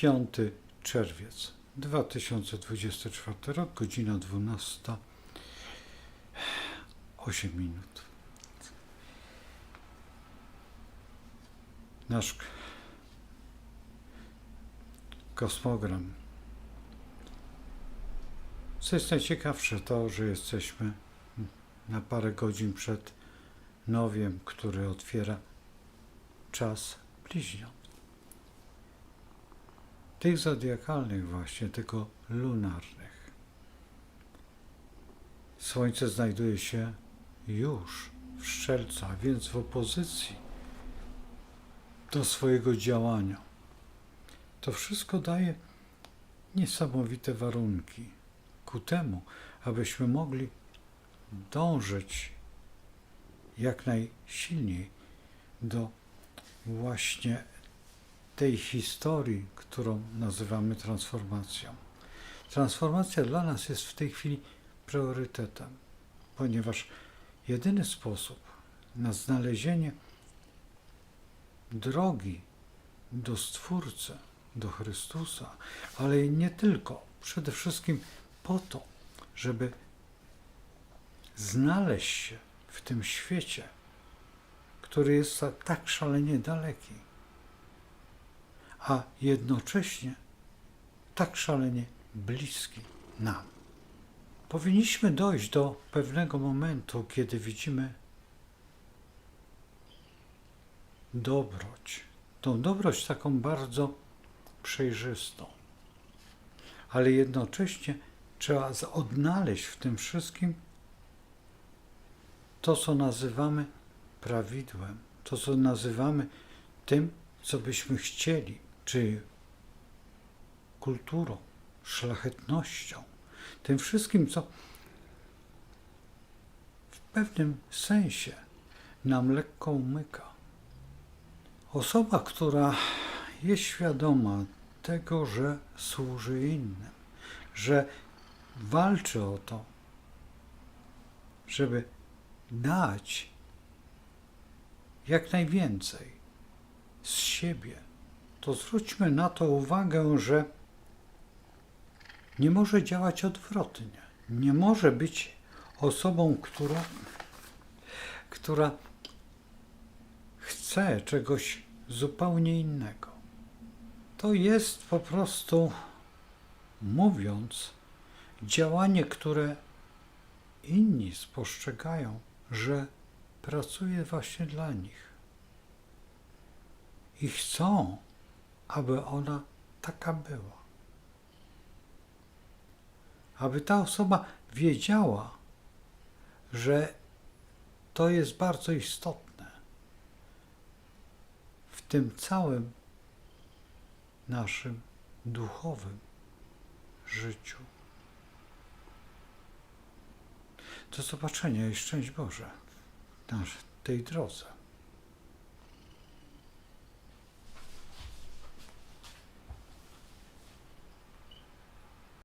5 czerwiec 2024 rok, godzina 12, 8 minut. Nasz kosmogram. Co jest najciekawsze, to, że jesteśmy na parę godzin przed nowiem, który otwiera czas bliźniąt. Tych zodiakalnych właśnie, tylko lunarnych. Słońce znajduje się już w Strzelcu, a więc w opozycji do swojego działania. To wszystko daje niesamowite warunki ku temu, abyśmy mogli dążyć jak najsilniej do właśnie tej historii, którą nazywamy transformacją. Transformacja dla nas jest w tej chwili priorytetem, ponieważ jedyny sposób na znalezienie drogi do Stwórcy, do Chrystusa, ale nie tylko, przede wszystkim po to, żeby znaleźć się w tym świecie, który jest ta- tak szalenie daleki, a jednocześnie tak szalenie bliski nam. Powinniśmy dojść do pewnego momentu, kiedy widzimy dobroć. Tą dobroć taką bardzo przejrzystą. Ale jednocześnie trzeba odnaleźć w tym wszystkim to, co nazywamy prawidłem, to, co nazywamy tym, co byśmy chcieli, czy kulturą, szlachetnością, tym wszystkim, co w pewnym sensie nam lekko umyka. Osoba, która jest świadoma tego, że służy innym, że walczy o to, żeby dać jak najwięcej z siebie, to zwróćmy na to uwagę, że nie może działać odwrotnie. Nie może być osobą, która, która chce czegoś zupełnie innego. To jest po prostu, mówiąc, działanie, które inni spostrzegają, że pracuje właśnie dla nich. I chcą, aby ona taka była. Aby ta osoba wiedziała, że to jest bardzo istotne w tym całym naszym duchowym życiu. Do zobaczenia i szczęść Boże na tej drodze.